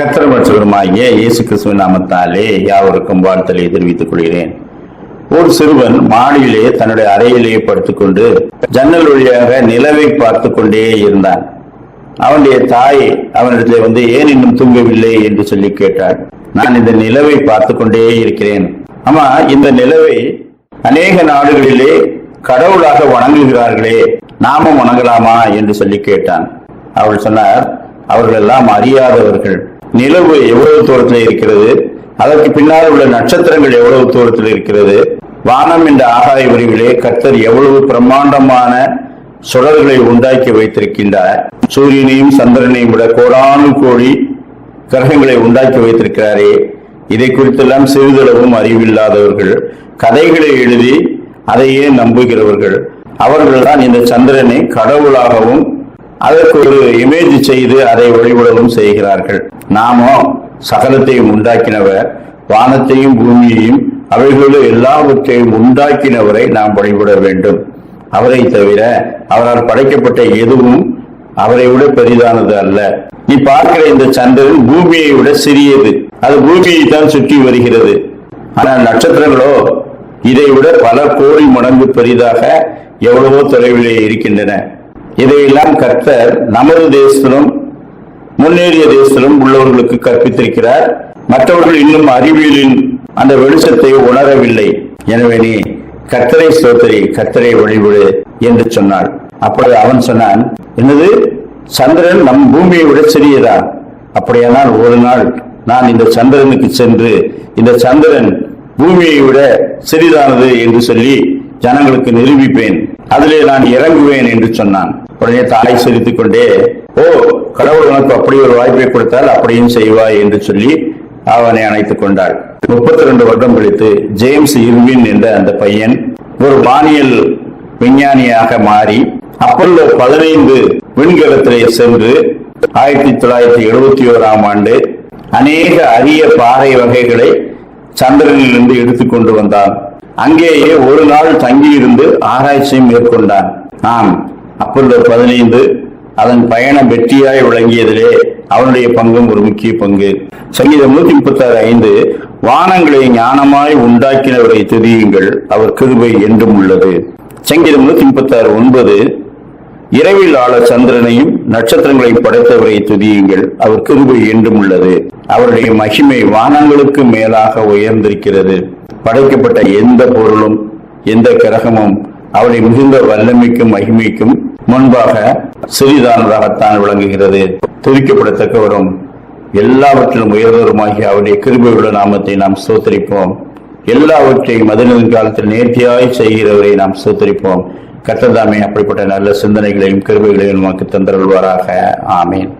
கத்திரபட்சகருமாகிய இயேசு கிறிஸ்துவ நாமத்தாலே யாவருக்கும் வாழ்த்தலை தெரிவித்துக் கொள்கிறேன். ஒரு சிறுவன் மாடியிலே தன்னுடைய அறையிலேயே படுத்துக்கொண்டு ஜன்னல் வழியாக நிலவை பார்த்து கொண்டே இருந்தான். அவனுடைய தாய் அவனிடத்திலே வந்து ஏன் இன்னும் தூங்கவில்லை? என்று சொல்லி கேட்டாள். நான் இந்த நிலவை பார்த்து கொண்டே இருக்கிறேன். ஆமா இந்த நிலவை அநேக நாடுகளிலே கடவுளாக வணங்குகிறார்களே நாமும் வணங்கலாமா? என்று சொல்லி கேட்டான். அவள் சொன்னார் அவர்கள் எல்லாம் அறியாதவர்கள். நிலவு எவ்வளவு தூரத்தில் இருக்கிறது? அதற்கு பின்னால் உள்ள நட்சத்திரங்கள் எவ்வளவு தூரத்தில் இருக்கிறது? வானம் என்ற ஆகாய விரிவிலே கர்த்தர் எவ்வளவு பிரம்மாண்டமான சுடர்களை உண்டாக்கி வைத்திருக்கின்றார். சூரியனையும் சந்திரனையும் விட கோடானு கோடி கிரகங்களை உண்டாக்கி வைத்திருக்கிறாரே. இதை குறித்தெல்லாம் சிறிதளவும் அறிவில்லாதவர்கள் கதைகளை எழுதி அதையே நம்புகிறவர்கள். அவர்கள் தான் இந்த சந்திரனை கடவுளாகவும் அதற்கு ஒரு இமேஜ் செய்து அதை வழிபடவும் செய்கிறார்கள். நாமோ சகலத்தையும் உண்டாக்கினவர் வானத்தையும் பூமியையும் அவைகளோடு எல்லாவற்றையும் உண்டாக்கினவரை நாம் வழிபட வேண்டும். அவரை தவிர அவரால் படைக்கப்பட்ட எதுவும் அவரை விட பெரிதானது அல்ல. நீ பார்க்கிற இந்த சந்திரன் பூமியை விட சிறியது. அது பூமியை தான் சுற்றி வருகிறது. ஆனால் நட்சத்திரங்களோ இதை விட பல கோடி மடங்கு பெரிதாக எவ்வளவோ தொலைவிலே இருக்கின்றன. இதையெல்லாம் கர்த்தர் நமது தேசத்திலும் முன்னேறிய தேசத்திலும் உள்ளவர்களுக்கு கற்பித்திருக்கிறார். மற்றவர்கள் இன்னும் அறிவியலின் அந்த வெளிச்சத்தை உணரவில்லை. எனவே நீ கர்த்தரை ஸ்தோத்திரி கர்த்தரை வழிவிடு என்று சொன்னாள். அப்பொழுது அவன் சொன்னான் என்னது? சந்திரன் நம் பூமியை விட சிறியதா? அப்படியானால் ஒரு நாள் நான் இந்த சந்திரனுக்கு சென்று இந்த சந்திரன் பூமியை விட சிறிதானது என்று சொல்லி ஜனங்களுக்கு நிரூபிப்பேன். அதிலே நான் இறங்குவேன் என்று சொன்னான். உடனே தாய் சிரித்துக் கொண்டே ஓ கடவுள் உனக்கு அப்படி ஒரு வாய்ப்பை கொடுத்தால் அப்படியும் செய்வாய் என்று சொல்லி அவனை அணைத்துக் கொண்டாள். முப்பத்தி ரெண்டு வருடம் கழித்து ஜேம்ஸ் இர்வின் என்ற அந்த பையன் ஒரு வானியல் விஞ்ஞானியாக மாறி அப்பல்லோ பதினைந்து விண்கலத்திலே சென்று ஆயிரத்தி தொள்ளாயிரத்தி எழுபத்தி ஓராம் ஆண்டு அநேக அரிய பாறை வகைகளை சந்திரனிலிருந்து எடுத்துக்கொண்டு வந்தான். அங்கேயே ஒரு நாள் தங்கியிருந்து ஆராய்ச்சியும் மேற்கொண்டான். ஆம் அப்பல்லோ பதினைந்து அதன் பயணம் வெற்றியாய் விளங்கியதிலே அவனுடைய பங்கும் ஒரு முக்கிய பங்கு. சங்கீதம் நூத்தி முப்பத்தி ஆறு ஐந்து வானங்களை ஞானமாய் உண்டாக்கினவரை துதியுங்கள் அவர் கிருபை என்றும் உள்ளது. சங்கீதம் நூத்தி முப்பத்தி ஆறு ஒன்பது இரவில் ஆள சந்திரனையும் நட்சத்திரங்களையும் படைத்தவரை துதியுங்கள் அவர் கிருபை என்றும் உள்ளது. அவருடைய மகிமை வானங்களுக்கு மேலாக உயர்ந்திருக்கிறது. படைக்கப்பட்ட எந்த பொருளும் எந்த கிரகமும் அவளை மிகுந்த வல்லமைக்கும் மகிமைக்கும் முன்பாக சிறிதானதாகத்தான் விளங்குகிறது. துதிக்கப்படத்தக்கவரும் எல்லாவற்றிலும் உயர்வருமாகிய அவருடைய கிருபையுள்ள நாமத்தை நாம் சோத்தரிப்போம் எல்லாவற்றையும் மதுரின் காலத்தில் நேர்த்தியாய் செய்கிறவரை நாம் சோத்தரிப்போம் கத்ததாமே அப்படிப்பட்ட நல்ல சிந்தனைகளையும் கிருபைகளையும் நமக்கு தந்தருள்வாராக. ஆமேன்.